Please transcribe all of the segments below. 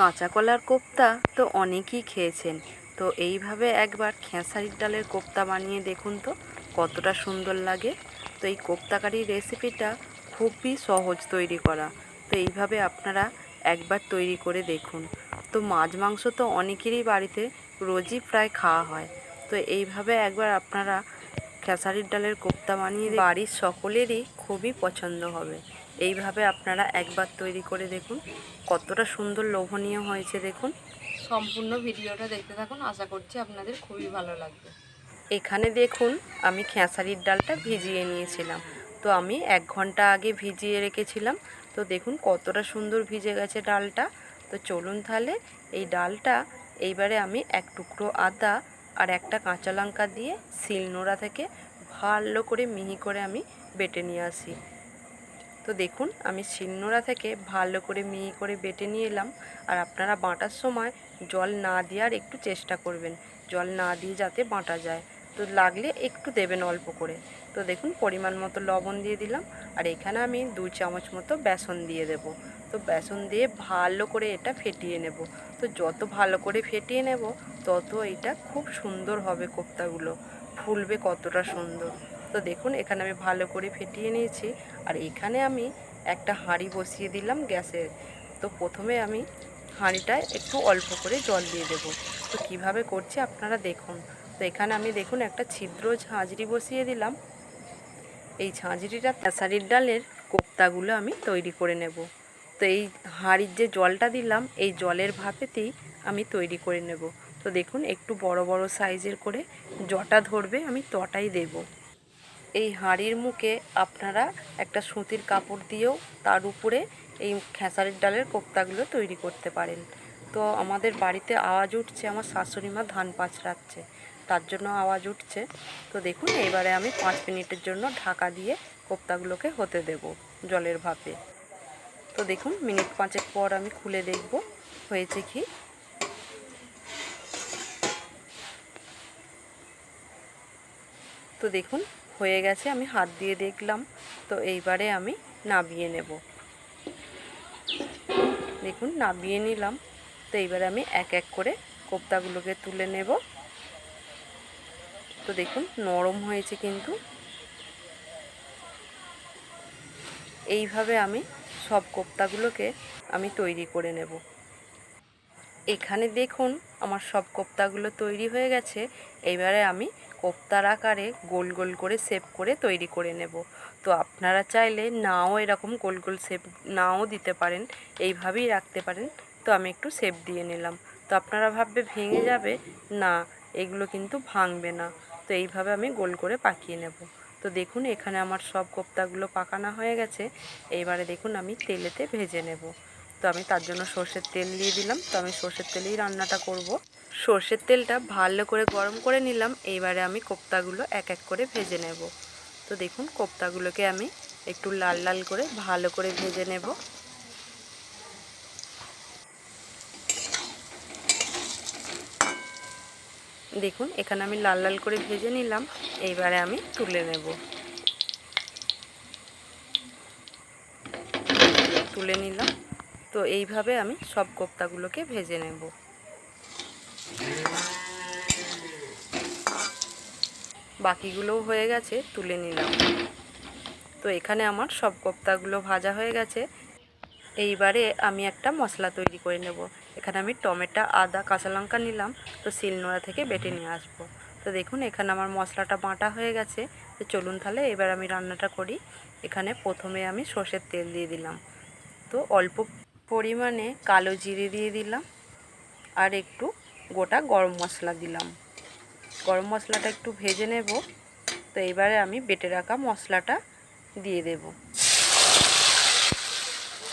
কাঁচা কলার কোপ্তা তো অনেকেই খেয়েছেন। তো এইভাবে একবার খেসারির ডালের কোপ্তা বানিয়ে দেখুন তো, কতটা সুন্দর লাগে। তো এই কোপ্তাকারির রেসিপিটা খুবই সহজ তৈরি করা। তো এইভাবে আপনারা একবার তৈরি করে দেখুন। তো মাছ মাংস তো অনেকেরই বাড়িতে রোজই প্রায় খাওয়া হয়। তো এইভাবে একবার আপনারা খেসারির ডালের কোপ্তা বানিয়ে বাড়ির সকলেরই খুবই পছন্দ হবে। এইভাবে আপনারা একবার তৈরি করে দেখুন। কতটা সুন্দর লোভনীয় হয়েছে দেখুন। সম্পূর্ণ ভিডিওটা দেখতে থাকুন আশা করছি আপনাদের খুবই ভালো লাগবে। এখানে দেখুন আমি খেসারির ডালটা ভিজিয়ে নিয়েছিলাম। তো আমি এক ঘণ্টা আগে ভিজিয়ে রেখেছিলাম। তো দেখুন কতটা সুন্দর ভিজে গেছে ডালটা। তো চলুন তাহলে এই ডালটা এইবারে আমি এক টুকরো আদা আর একটা কাঁচা লঙ্কা দিয়ে শিলনোড়া থেকে ভালো করে মিহি করে আমি বেটে নিয়ে আসি। তো দেখুন, আমি শিলনোড়া থেকে ভালো করে মিহি করে বেটে নিয়ে এলাম। আর আপনারা বাঁটার সময় জল না দেওয়ার একটু চেষ্টা করবেন, জল না দিয়ে যাতে বাটা যায়। তো লাগলে একটু দেবেন অল্প করে। তো দেখুন, পরিমাণ মতো লবণ দিয়ে দিলাম। আর এখানে আমি দু চামচ মতো বেসন দিয়ে দেব। তো বেসন দিয়ে ভালো করে এটা ফেটিয়ে নেব। তো যত ভালো করে ফেটিয়ে নেব, তত এটা খুব সুন্দর হবে কোপ্তাগুলো। ফুলবে কতটা সুন্দর। তো দেখুন, এখানে আমি ভালো করে ফেটিয়ে নিয়েছি। আর এখানে আমি একটা হাঁড়ি বসিয়ে দিলাম গ্যাসে তো প্রথমে আমি হাঁড়িটায় একটু অল্প করে জল দিয়ে দেব। তো কীভাবে করছি আপনারা দেখুন। তো এখানে আমি দেখুন, একটা ছিদ্র ঝাঁঝরি বসিয়ে দিলাম। এই ঝাঁঝরিটা খেসারির ডালের কোপ্তাগুলো আমি তৈরি করে নেব। তো এই হাঁড়ির যে জলটা দিলাম, এই জলের ভাপেতেই আমি তৈরি করে নেব। তো দেখুন, একটু বড় বড় সাইজের করে জটা ধরবে, আমি তটাই দেব। এই হাঁড়ির মুখে আপনারা একটা সুতির কাপড় দিয়েও তার উপরে এই খেসারির ডালের কোপ্তাগুলো তৈরি করতে পারেন। তো আমাদের বাড়িতে আওয়াজ উঠছে, আমার শাশুড়ি মা ধান পাচড়াচ্ছে, তার জন্য আওয়াজ উঠছে। তো দেখুন, এবারে আমি পাঁচ মিনিটের জন্য ঢাকা দিয়ে কোপ্তাগুলোকে হতে দেব জলের ভাপে। তো দেখুন, মিনিট পাঁচেক পর আমি খুলে দেখব হয়েছে কি। তো দেখুন হয়ে গেছে, আমি হাত দিয়ে দেখলাম। তো এইবারে আমি নাবিয়ে নেব। দেখুন, নাবিয়ে নিলাম। তো এইবারে আমি এক এক করে কোপ্তাগুলোকে তুলে নেব। তো দেখুন, নরম হয়েছে কিন্তু। এইভাবে আমি সব কোপ্তাগুলোকে আমি তৈরি করে নেব। এখানে দেখুন, আমার সব কোপ্তাগুলো তৈরি হয়ে গেছে। এইবারে আমি কোপ্তার আকারে গোল গোল করে শেপ করে তৈরি করে নেব। তো আপনারা চাইলে নাও এরকম গোল গোল শেপ নাও দিতে পারেন, এইভাবেই রাখতে পারেন। তো আমি একটু শেপ দিয়ে নিলাম। তো আপনারা ভাববে ভেঙে যাবে। না, এগুলো কিন্তু ভাঙবে না। তো এইভাবে আমি গোল করে পাকিয়ে নেব। তো দেখুন, এখানে আমার সব কোপ্তাগুলো পাকানো হয়ে গেছে। এইবারে দেখুন, আমি তেলেতে ভেজে নেব। তো আমি তার জন্য সর্ষের তেল দিয়ে দিলাম। তো আমি সর্ষের তেলেই রান্নাটা করব। সর্ষের তেলটা ভালো করে গরম করে নিলাম। এইবারে আমি কোপ্তাগুলো এক এক করে ভেজে নেব। তো দেখুন, কোপ্তাগুলোকে আমি একটু লাল লাল করে ভালো করে ভেজে নেব। দেখুন, এখানে আমি লাল লাল করে ভেজে নিলাম। এইবারে আমি তুলে নেব। তুলে নিলাম। তো এইভাবে আমি সব কোপ্তাগুলোকে ভেজে নেব। বাকিগুলোও হয়ে গেছে, তুলে নিলাম। তো এখানে আমার সব কোপ্তাগুলো ভাজা হয়ে গেছে। এইবারে আমি একটা মশলা তৈরি করে নেব। এখানে আমি টমেটো, আদা, কাঁচা লঙ্কা নিলাম। তো শিলনোড়া থেকে বেটে নিয়ে আসব। তো দেখুন, এখানে আমার মশলাটা বাটা হয়ে গেছে। তো চলুন তাহলে এবার আমি রান্নাটা করি। এখানে প্রথমে আমি সর্ষের তেল দিয়ে দিলাম। তো অল্প পরিমাণে কালো জিরে দিয়ে দিলাম। আর একটু গোটা গরম মশলা দিলাম। গরম মশলাটা একটু ভেজে নেব। তো এবারে আমি বেটে রাখা মশলাটা দিয়ে দেব।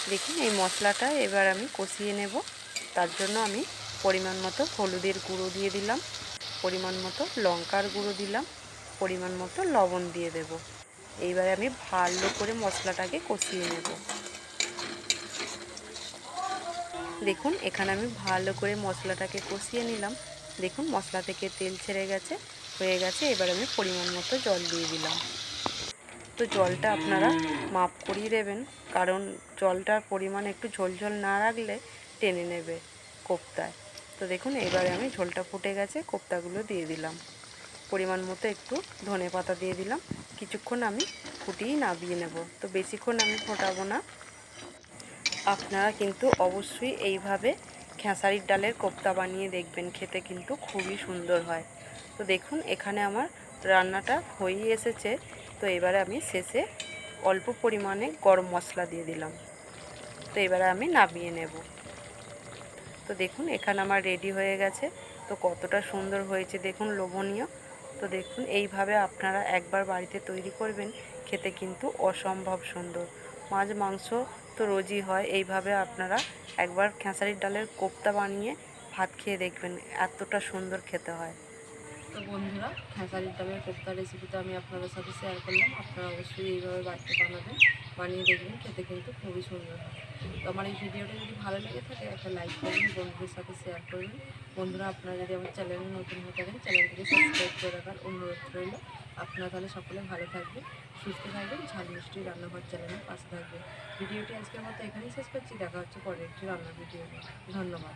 দেখুন, এই মশলাটা এবার আমি কষিয়ে নেব। তার জন্য আমি পরিমাণ মতো হলুদের গুঁড়ো দিয়ে দিলাম। পরিমাণ মতো লঙ্কার গুঁড়ো দিলাম। পরিমাণ মতো লবণ দিয়ে দেব। এইবারে আমি ভালো করে মশলাটাকে কষিয়ে নেব। দেখুন, এখানে আমি ভালো করে মশলাটাকে কষিয়ে নিলাম। দেখুন, মশলা থেকে তেল ছেড়ে গেছে, হয়ে গেছে। এবার আমি পরিমাণ মতো জল দিয়ে দিলাম। তো জলটা আপনারা মাপ করিয়ে দেবেন, কারণ জলটার পরিমাণ একটু ঝোল ঝোল না রাখলে টেনে নেবে কোপ্তায়। তো দেখুন, এবারে আমি ঝোলটা ফুটে গেছে, কোপ্তাগুলো দিয়ে দিলাম। পরিমাণ মতো একটু ধনে পাতা দিয়ে দিলাম। কিছুক্ষণ আমি ফুটিয়ে নাবিয়ে নেব। তো বেশিক্ষণ আমি ফোটাবো না। আপনারা কিন্তু অবশ্যই এইভাবে খেসারির ডালের কোপ্তা বানিয়ে দেখবেন, খেতে কিন্তু খুবই সুন্দর হয়। তো দেখুন, এখানে আমার রান্নাটা হয়েই এসেছে। তো এবারে আমি শেষে অল্প পরিমাণে গরম মশলা দিয়ে দিলাম। তো এবারে আমি নামিয়ে নেব। তো দেখুন, এখানে আমার রেডি হয়ে গেছে। তো কতটা সুন্দর হয়েছে, দেখুন, লোভনীয়। তো দেখুন, এইভাবে আপনারা একবার বাড়িতে তৈরি করবেন, খেতে কিন্তু অসম্ভব সুন্দর। মাছ, মাংস তো রোজই হয়। এইভাবে আপনারা একবার খেসারির ডালের কোপ্তা বানিয়ে ভাত খেয়ে দেখবেন এতটা সুন্দর খেতে হয়। তো বন্ধুরা, খেসারির ডালের কোপ্তা রেসিপিটা আমি আপনাদের সাথে শেয়ার করলাম। আপনারা অবশ্যই এইভাবে বাড়িতে বানাবেন, বানিয়ে দেখবেন, খেতে কিন্তু খুবই সুন্দর হয়। তো আমার এই ভিডিওটা যদি ভালো লেগে থাকে, একটা লাইক করবেন, বন্ধুদের সাথে শেয়ার করবেন। বন্ধুরা, আপনারা যদি আমার চ্যানেলে নতুন হয়ে থাকেন চ্যানেলটিকে সাবস্ক্রাইব করে রাখার অনুরোধ রইল। আপনারা তাহলে সকলে ভালো থাকবেন, সুস্থ থাকবেন, ঝাল মিষ্টি রান্নাঘর চ্যানেলের পাশে থাকবেন। ভিডিওটি আজকের মতো এখানেই শেষ করছি, দেখা হচ্ছে পরের একটি রান্নার ভিডিও ধন্যবাদ।